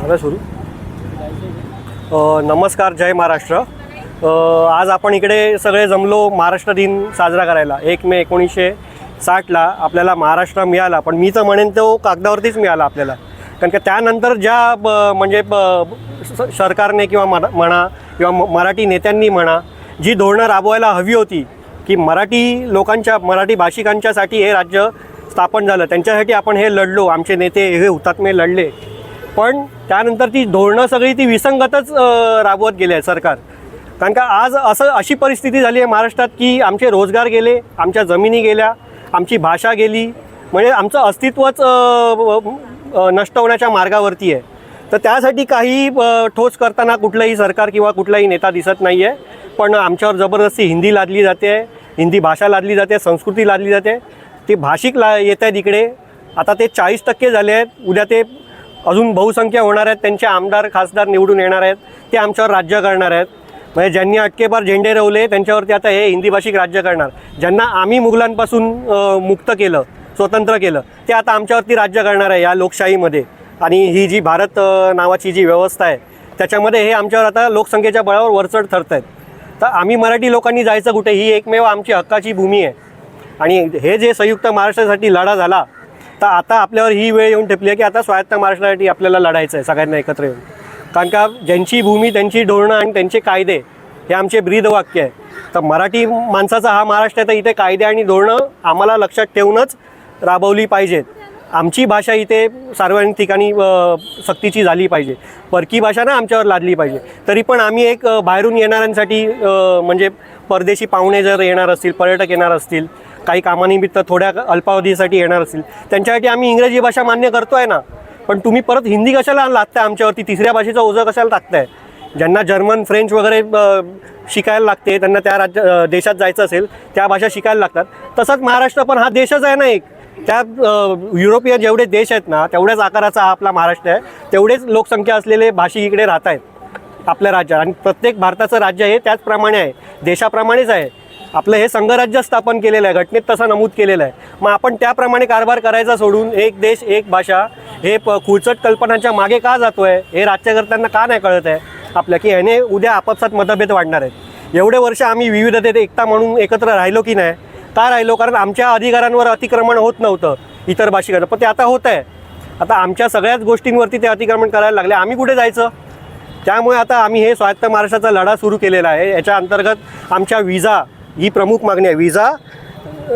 झालं सुरू? नमस्कार जय महाराष्ट्र. आज आपण इकडे सगळे जमलो महाराष्ट्र दिन साजरा करायला. एक मे एकोणीसशे साठला आपल्याला महाराष्ट्र मिळाला पण मी तर म्हणेन तो कागदावरतीच मिळाला आपल्याला. कारण का त्यानंतर ज्या ब म्हणजे ब स- सरकारने किंवा मरा म्हणा किंवा म- मराठी नेत्यांनी म्हणा जी धोरणं राबवायला हवी होती की मराठी लोकांच्या मराठी भाषिकांच्यासाठी हे राज्य स्थापन झालं. त्यांच्यासाठी आपण हे लढलो आमचे नेते हे हुतात्मे लढले. पण त्यानंतर ती धोरणं सगळी ती विसंगतच राबवत गेले आहे सरकार. कारण का आज असं अशी परिस्थिती झाली आहे महाराष्ट्रात की आमचे रोजगार गेले आमच्या जमिनी गेल्या आमची भाषा गेली. म्हणजे आमचं अस्तित्वच नष्ट होण्याच्या मार्गावरती आहे. तर त्यासाठी काही ठोस करताना कुठलंही सरकार किंवा कुठलाही नेता दिसत नाही आहे पण आमच्यावर जबरदस्ती हिंदी लादली जाते हिंदी भाषा लादली जाते संस्कृती लादली जाते. ते भाषिक ला येत आहेत इकडे. आता ते चाळीस टक्के झाले आहेत. उद्या ते अजून बहुसंख्या होणार आहेत. त्यांचे आमदार खासदार निवडून येणार आहेत. ते आमच्यावर राज्य करणार आहेत. म्हणजे ज्यांनी अटकेपार झेंडे रवले त्यांच्यावरती आता हे हिंदी भाषिक राज्य करणार. ज्यांना आम्ही मुघलांपासून मुक्त केलं स्वतंत्र केलं ते आता आमच्यावरती राज्य करणार आहे या लोकशाहीमध्ये. आणि ही जी भारत नावाची जी व्यवस्था आहे त्याच्यामध्ये हे आमच्यावर आता लोकसंख्येच्या बळावर वरचढ ठरत आहेत. तर आम्ही मराठी लोकांनी जायचं कुठे ही एकमेव आमची हक्काची भूमी आहे. आणि हे जे संयुक्त महाराष्ट्रासाठी लढा झाला तर आता आपल्यावर ही वेळ येऊन ठेपली आहे की आता स्वायत्त महाराष्ट्रासाठी आपल्याला लढायचं आहे सगळ्यांना एकत्र येऊन. कारण का ज्यांची भूमी त्यांची धोरणं आणि त्यांचे कायदे हे आमचे ब्रीद वाक्य आहे. तर मराठी माणसाचा हा महाराष्ट्र आहे तर इथे कायदे आणि धोरणं आम्हाला लक्षात ठेवूनच राबवली पाहिजेत. आमची भाषा इथे सार्वजनिक ठिकाणी सक्तीची झाली पाहिजे. परकी भाषा ना आमच्यावर लादली पाहिजे. तरी पण आम्ही एक बाहेरून येणाऱ्यांसाठी म्हणजे परदेशी पाहुणे जर येणार असतील पर्यटक येणार असतील काही कामानिमित्त थोड्या अल्पावधीसाठी येणार असतील त्यांच्यासाठी आम्ही इंग्रजी भाषा मान्य करतो आहे ना. पण तुम्ही परत हिंदी कशाला लागताय आमच्यावरती? तिसऱ्या भाषेचं ओझं कशाला टाकताय? ज्यांना जर्मन फ्रेंच वगैरे शिकायला लागते त्यांना त्या राज्य देशात जायचं असेल त्या भाषा शिकायला लागतात. तसंच महाराष्ट्र पण हा देशच आहे ना एक. त्या युरोपियन जेवढे देश आहेत ना तेवढ्याच आकाराचा हा आपला महाराष्ट्र आहे. तेवढेच लोकसंख्या असलेले भाषिक इकडे राहत आहेत आपल्या राज्यात. आणि प्रत्येक भारताचं राज्य हे त्याचप्रमाणे आहे. देशाप्रमाणेच आहे. आपलं हे संघराज्य स्थापन केलेलं आहे. घटनेत तसं नमूद केलेलं आहे. मग आपण त्याप्रमाणे कारभार करायचा सोडून एक देश एक भाषा हे प खुळचट कल्पनांच्या मागे का जातो आहे हे राज्यकर्त्यांना का नाही कळत आहे? आपल्या की ह्याने उद्या आपापसात मतभेद वाढणार आहेत. एवढे वर्ष आम्ही विविधतेत एकता म्हणून एकत्र राहिलो की नाही? का राहिलो? कारण आमच्या अधिकारांवर अतिक्रमण होत नव्हतं इतर भाषिकांना पण ते आता होत आहे. आता आमच्या सगळ्याच गोष्टींवरती ते अतिक्रमण करायला लागले. आम्ही कुठे जायचं? त्यामुळे आता आम्ही हे स्वायत्त महाराष्ट्राचा लढा सुरू केलेला आहे. याच्या अंतर्गत आमच्या विजा ही प्रमुख मागणी आहे. विजा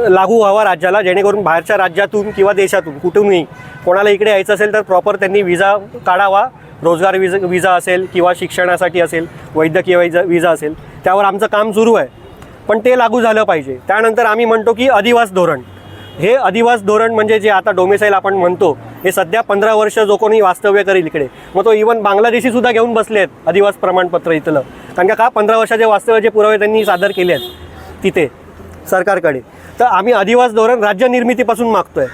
लागू व्हावा राज्याला जेणेकरून बाहेरच्या राज्यातून किंवा देशातून कुठूनही कोणाला इकडे यायचं असेल तर प्रॉपर त्यांनी विजा काढावा. रोजगार विजा विजा असेल किंवा शिक्षणासाठी असेल वैद्यकीय विजा विजा असेल. त्यावर आमचं काम सुरू आहे. पण ते लागू झालं पाहिजे. त्यानंतर आम्ही म्हणतो की अधिवास धोरण. हे अधिवास धोरण म्हणजे जे आता डोमेसाईल आपण म्हणतो हे सध्या पंधरा वर्ष जो कोणी वास्तव्य करेल इकडे मग तो इवन बांगलादेशी सुद्धा घेऊन बसले आहेत अधिवास प्रमाणपत्र इथलं. कारण का पंधरा वर्षाचे वास्तव्याचे पुरावे त्यांनी सादर केले आहेत तिथे सरकारकडे. तर आम्ही अधिवास धोरण राज्य निर्मितीपासून मागतोय.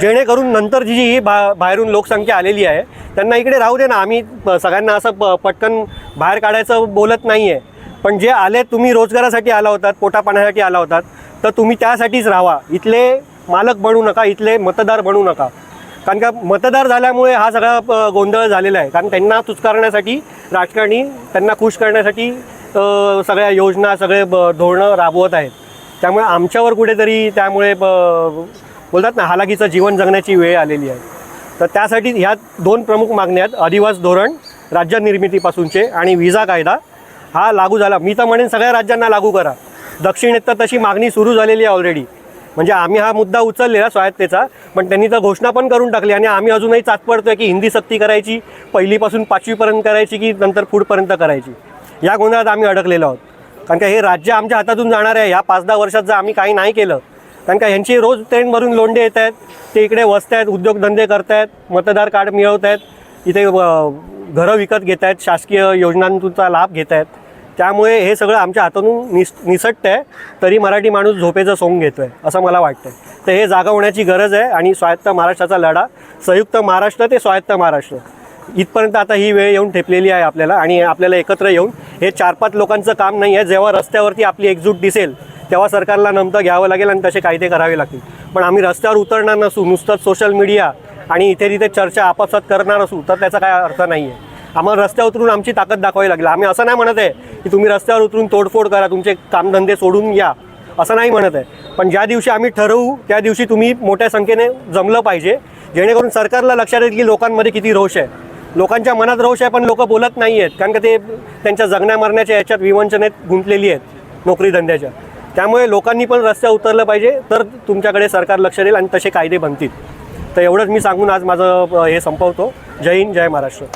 जेणेकरून नंतर जी ही बा बाहेरून लोकसंख्या आलेली आहे त्यांना इकडे राहू दे ना आम्ही प- सगळ्यांना असं प पटकन बाहेर काढायचं बोलत नाही आहे पण जे आले तुम्ही रोजगारासाठी आला होतात पोटापाण्यासाठी आला होतात तर तुम्ही त्यासाठीच राहा. इथले मालक बनू नका इथले मतदार बनू नका. कारण का मतदार झाल्यामुळे हा सगळा गोंधळ झालेला आहे. कारण त्यांना तुचकारण्यासाठी राजकारणी त्यांना खुश करण्यासाठी सगळ्या योजना सगळे ब- धोरणं राबवत आहेत. त्यामुळे आमच्यावर कुठेतरी त्यामुळे ब- बोलतात ना हालाकीचं जीवन जगण्याची वेळ आलेली आहे. तर त्यासाठी ह्या दोन प्रमुख मागण्या आहेत. अधिवास धोरण राज्य निर्मितीपासूनचे आणि विजा कायदा. हा लागू झाला. मी तर म्हणेन सगळ्या राज्यांना लागू करा. दक्षिणेत तर तशी मागणी सुरू झालेली आहे ऑलरेडी म्हणजे आम्ही हा मुद्दा उचललेला स्वायत्तेचा पण त्यांनी तर घोषणा पण करून टाकली आणि आम्ही अजूनही चाच पडतोय की हिंदी सक्ती करायची पहिलीपासून पाचवीपर्यंत करायची की नंतर पुढपर्यंत करायची. या गोंधळात आम्ही अडकलेलो आहोत. कारण का हे राज्य आमच्या हातातून जाणार आहे. ह्या पाच दहा वर्षात जर आम्ही काही नाही केलं कारण का ह्यांची रोज ट्रेन भरून लोंढे येत आहेत ते इकडे वसत आहेत उद्योगधंदे करत आहेत मतदार कार्ड मिळवत आहेत इथे घरं विकत घेत आहेत शासकीय योजनांचा लाभ घेत आहेत. त्यामुळे हे सगळं आमच्या हातातून निस निसटतं आहे तरी मराठी माणूस झोपेचं सोंग घेतो आहे असं मला वाटतं तर हे जागा होण्याची गरज आहे आणि स्वायत्त महाराष्ट्राचा लढा संयुक्त महाराष्ट्र ते स्वायत्त महाराष्ट्र. इथपर्यंत आता ही वेळ येऊन ठेपलेली आहे आपल्याला आणि आपल्याला एकत्र येऊन हे चार पाच लोकांचं काम नाही आहे. जेव्हा रस्त्यावरती आपली एकजूट दिसेल तेव्हा सरकारला नमतं घ्यावं लागेल आणि तसे कायदे करावे लागतील. पण आम्ही रस्त्यावर उतरणार नसू नुसतंच सोशल मीडिया आणि इथे तिथे चर्चा आपापसात करणार असू तर त्याचा काय अर्थ नाही आहे आम्हाला रस्त्यावर उतरून आमची ताकद दाखवावी लागली. आम्ही असं नाही म्हणत आहे की तुम्ही रस्त्यावर उतरून तोडफोड करा तुमचे कामधंदे सोडून या असं नाही म्हणत आहे. पण ज्या दिवशी आम्ही ठरवू त्या दिवशी तुम्ही मोठ्या संख्येने जमलं पाहिजे. जेणेकरून सरकारला लक्षात येईल की लोकांमध्ये किती रोष आहे. लोकांच्या मनात रोष आहे पण लोक बोलत नाही आहेत. कारण का ते त्यांच्या जगण्या मरण्याच्या याच्यात विवंचनेत गुंतलेली आहेत नोकरी धंद्याच्या त्यामुळे लोकांनी पण रस्त्यावर उतरलं पाहिजे तर तुमच्याकडे सरकार लक्ष देईल आणि तसे कायदे बनतील. तर एवढंच मी सांगून आज माझं हे संपवतो. जय हिंद जय महाराष्ट्र.